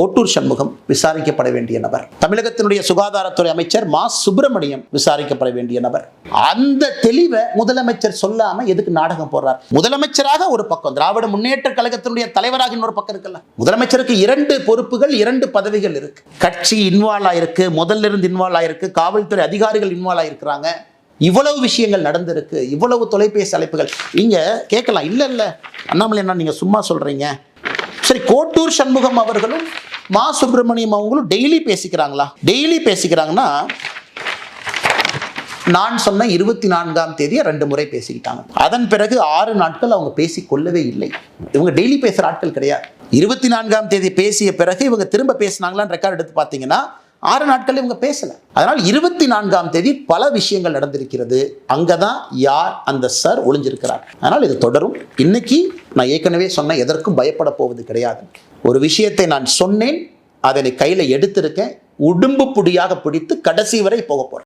கோட்டூர் சண்முகம் விசாரிக்கப்பட வேண்டிய நபர். தமிழகத்தினுடைய சுகாதாரத்துறை அமைச்சர் மா. சுப்பிரமணியம் விசாரிக்கப்பட வேண்டிய நபர். அந்த தெளிவை முதலமைச்சர் சொல்லாம எதுக்கு நாடகம் போடுறார்? முதலமைச்சராக ஒரு பக்கம் திராவிட முன்னேற்ற கழகத்தினுடைய தலைவராக இன்னொரு பக்கம் இருக்குல்ல. முதலமைச்சருக்கு இரண்டு பொறுப்புகள் இரண்டு பதவிகள் இருக்கு. கட்சி இன்வால்வ் ஆயிருக்கு முதல்ல இருந்து இன்வால்வ் ஆயிருக்கு காவல்துறை அதிகாரிகள் இன்வால்வ் ஆயிருக்கிறாங்க. இவ்வளவு விஷயங்கள் நடந்திருக்கு இவ்வளவு தொலைபேசி அழைப்புகள். நீங்க கேட்கலாம் இல்ல இல்ல. அண்ணாமலை என்ன நீங்க சும்மா சொல்றீங்க. சரி கோட்டூர் சண்முகம் அவர்களும் மா சுப்பிரமணியம் அவங்களும் டெய்லி பேசிக்கிறாங்களா? டெய்லி பேசிக்கிறாங்கன்னா நான் சொன்ன இருபத்தி நான்காம் தேதியை ரெண்டு முறை பேசிக்கிட்டாங்க. அதன் பிறகு ஆறு நாட்கள் அவங்க பேசி கொள்ளவே இல்லை. இவங்க டெய்லி பேசுகிற ஆட்கள் கிடையாது. இருபத்தி நான்காம் தேதி பேசிய பிறகு இவங்க திரும்ப பேசினாங்களான்னு ரெக்கார்ட் எடுத்து பார்த்தீங்கன்னா ஆறு நாட்கள் இவங்க பேசல. அதனால் இருபத்தி நான்காம் தேதி பல விஷயங்கள் நடந்திருக்கிறது. அங்கதான் யார் அந்த சார் ஒளிஞ்சிருக்கிறார். அதனால் இது தொடரும். இன்னைக்கு நான் ஏற்கனவே சொன்ன எதற்கும் பயப்பட போவது கிடையாது. ஒரு விஷயத்தை நான் சொன்னேன் அதனை கையில் எடுத்திருக்கேன் உடும்பு புடியாக பிடித்து கடைசி வரை போக போறேன்.